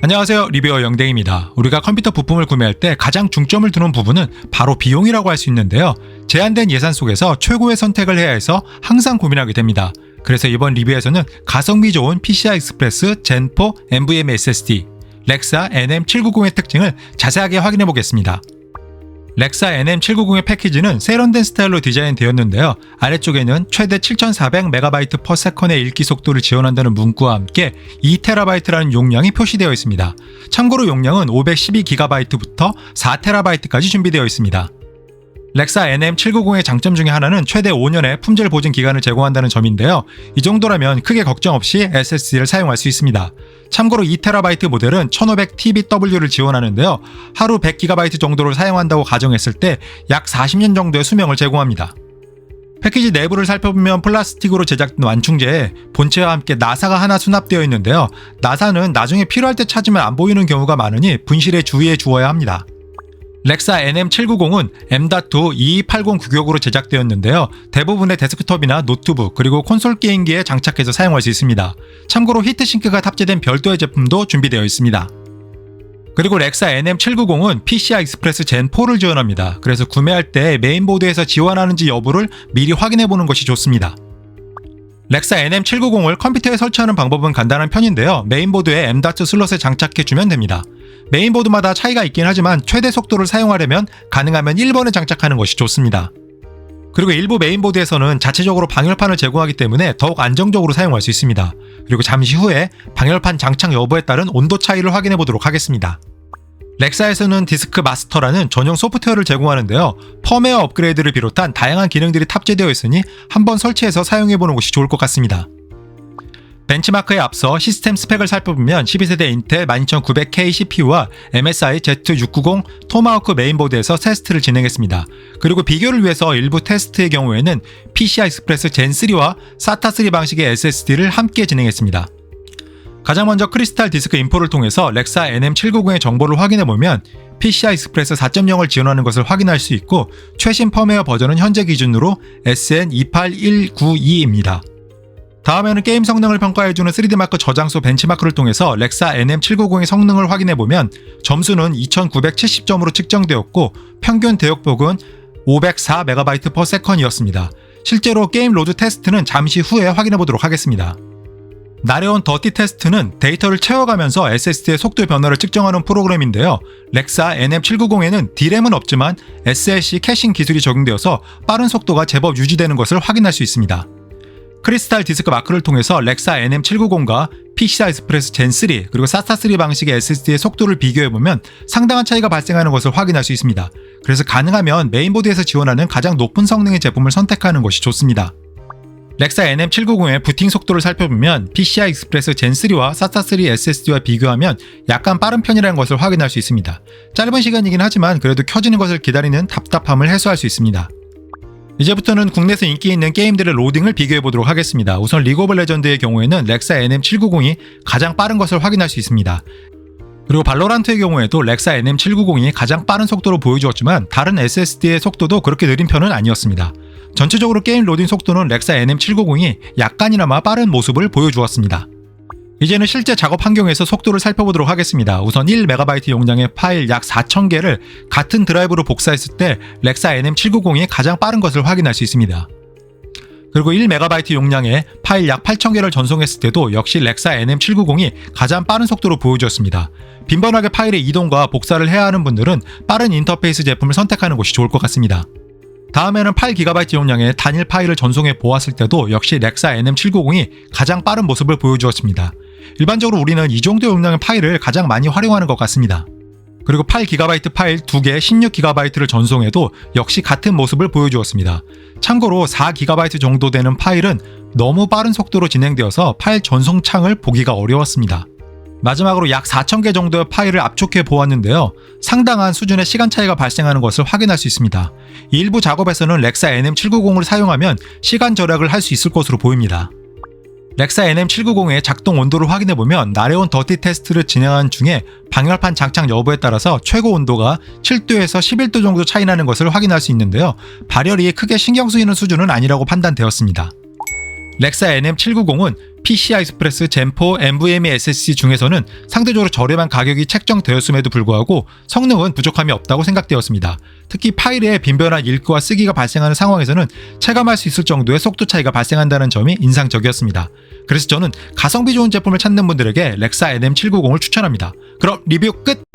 안녕하세요 리뷰어 영댕입니다. 우리가 컴퓨터 부품을 구매할 때 가장 중점을 두는 부분은 바로 비용이라고 할 수 있는데요. 제한된 예산 속에서 최고의 선택을 해야 해서 항상 고민하게 됩니다. 그래서 이번 리뷰에서는 가성비 좋은 PCI 익스프레스 젠4 NVMe SSD 렉사 NM790의 특징을 자세하게 확인해 보겠습니다. 렉사 NM790의 패키지는 세련된 스타일로 디자인되었는데요. 아래쪽에는 최대 7400MB/s의 읽기 속도를 지원한다는 문구와 함께 2TB라는 용량이 표시되어 있습니다. 참고로 용량은 512GB부터 4TB까지 준비되어 있습니다. 렉사 NM790의 장점 중에 하나는 최대 5년의 품질 보증 기간을 제공한다는 점인데요. 이 정도라면 크게 걱정 없이 SSD를 사용할 수 있습니다. 참고로 2TB 모델은 1500TBW를 지원하는데요. 하루 100GB 정도를 사용한다고 가정했을 때 약 40년 정도의 수명을 제공합니다. 패키지 내부를 살펴보면 플라스틱으로 제작된 완충제에 본체와 함께 나사가 하나 수납되어 있는데요. 나사는 나중에 필요할 때 찾으면 안 보이는 경우가 많으니 분실에 주의해 주어야 합니다. 렉사 NM790은 M.2 2280 규격으로 제작되었는데요. 대부분의 데스크톱이나 노트북 그리고 콘솔 게임기에 장착해서 사용할 수 있습니다. 참고로 히트싱크가 탑재된 별도의 제품도 준비되어 있습니다. 그리고 렉사 NM790은 PCI 익스프레스 젠 4를 지원합니다. 그래서 구매할 때 메인보드에서 지원하는지 여부를 미리 확인해 보는 것이 좋습니다. 렉사 NM790을 컴퓨터에 설치하는 방법은 간단한 편인데요. 메인보드에 M.2 슬롯에 장착해 주면 됩니다. 메인보드마다 차이가 있긴 하지만 최대 속도를 사용하려면 가능하면 1번에 장착하는 것이 좋습니다. 그리고 일부 메인보드에서는 자체적으로 방열판을 제공하기 때문에 더욱 안정적으로 사용할 수 있습니다. 그리고 잠시 후에 방열판 장착 여부에 따른 온도 차이를 확인해 보도록 하겠습니다. 렉사에서는 디스크 마스터라는 전용 소프트웨어를 제공하는데요. 펌웨어 업그레이드를 비롯한 다양한 기능들이 탑재되어 있으니 한번 설치해서 사용해 보는 것이 좋을 것 같습니다. 벤치마크에 앞서 시스템 스펙을 살펴보면 12세대 인텔 12900K CPU와 MSI Z690 토마호크 메인보드에서 테스트를 진행했습니다. 그리고 비교를 위해서 일부 테스트의 경우에는 PCI 익스프레스 젠3와 SATA3 방식의 SSD를 함께 진행했습니다. 가장 먼저 크리스탈 디스크 인포를 통해서 렉사 NM790의 정보를 확인해 보면 PCI 익스프레스 4.0을 지원하는 것을 확인할 수 있고 최신 펌웨어 버전은 현재 기준으로 SN28192입니다. 다음에는 게임 성능을 평가해주는 3D마크 저장소 벤치마크를 통해서 렉사 NM790의 성능을 확인해보면 점수는 2970점으로 측정되었고 평균 대역폭은 504MB/s이었습니다. 실제로 게임 로드 테스트는 잠시 후에 확인해보도록 하겠습니다. 나레온 더티 테스트는 데이터를 채워가면서 SSD의 속도 변화를 측정하는 프로그램인데요. 렉사 NM790에는 D램은 없지만 SLC 캐싱 기술이 적용되어서 빠른 속도가 제법 유지되는 것을 확인할 수 있습니다. 크리스탈 디스크 마크를 통해서 렉사 NM790과 PCI 익스프레스 젠3 그리고 SATA3 방식의 SSD의 속도를 비교해보면 상당한 차이가 발생하는 것을 확인할 수 있습니다. 그래서 가능하면 메인보드에서 지원하는 가장 높은 성능의 제품을 선택하는 것이 좋습니다. 렉사 NM790의 부팅 속도를 살펴보면 PCI 익스프레스 젠3와 SATA3 SSD와 비교하면 약간 빠른 편이라는 것을 확인할 수 있습니다. 짧은 시간이긴 하지만 그래도 켜지는 것을 기다리는 답답함을 해소할 수 있습니다. 이제부터는 국내에서 인기 있는 게임들의 로딩을 비교해 보도록 하겠습니다. 우선 리그 오브 레전드의 경우에는 렉사 NM790이 가장 빠른 것을 확인할 수 있습니다. 그리고 발로란트의 경우에도 렉사 NM790이 가장 빠른 속도로 보여주었지만 다른 SSD의 속도도 그렇게 느린 편은 아니었습니다. 전체적으로 게임 로딩 속도는 렉사 NM790이 약간이나마 빠른 모습을 보여주었습니다. 이제는 실제 작업 환경에서 속도를 살펴보도록 하겠습니다. 우선 1MB 용량의 파일 약 4000개를 같은 드라이브로 복사했을 때 렉사 NM790이 가장 빠른 것을 확인할 수 있습니다. 그리고 1MB 용량의 파일 약 8000개를 전송했을 때도 역시 렉사 NM790이 가장 빠른 속도로 보여주었습니다. 빈번하게 파일의 이동과 복사를 해야 하는 분들은 빠른 인터페이스 제품을 선택하는 것이 좋을 것 같습니다. 다음에는 8GB 용량의 단일 파일을 전송해 보았을 때도 역시 렉사 NM790이 가장 빠른 모습을 보여주었습니다. 일반적으로 우리는 이 정도 용량의 파일을 가장 많이 활용하는 것 같습니다. 그리고 8GB 파일 2개 16GB를 전송해도 역시 같은 모습을 보여주었습니다. 참고로 4GB 정도 되는 파일은 너무 빠른 속도로 진행되어서 파일 전송 창을 보기가 어려웠습니다. 마지막으로 약 4,000개 정도의 파일을 압축해 보았는데요. 상당한 수준의 시간 차이가 발생하는 것을 확인할 수 있습니다. 일부 작업에서는 렉사 NM790을 사용하면 시간 절약을 할 수 있을 것으로 보입니다. 렉사 NM790의 작동 온도를 확인해 보면 나레온 더티 테스트를 진행한 중에 방열판 장착 여부에 따라서 최고 온도가 7도에서 11도 정도 차이 나는 것을 확인할 수 있는데요. 발열이 크게 신경 쓰이는 수준은 아니라고 판단되었습니다. 렉사 NM790은 PCI 익스프레스 젠4 NVMe SSD 중에서는 상대적으로 저렴한 가격이 책정되었음에도 불구하고 성능은 부족함이 없다고 생각되었습니다. 특히 파일에 빈변한 읽기와 쓰기가 발생하는 상황에서는 체감할 수 있을 정도의 속도 차이가 발생한다는 점이 인상적이었습니다. 그래서 저는 가성비 좋은 제품을 찾는 분들에게 렉사 NM790을 추천합니다. 그럼 리뷰 끝!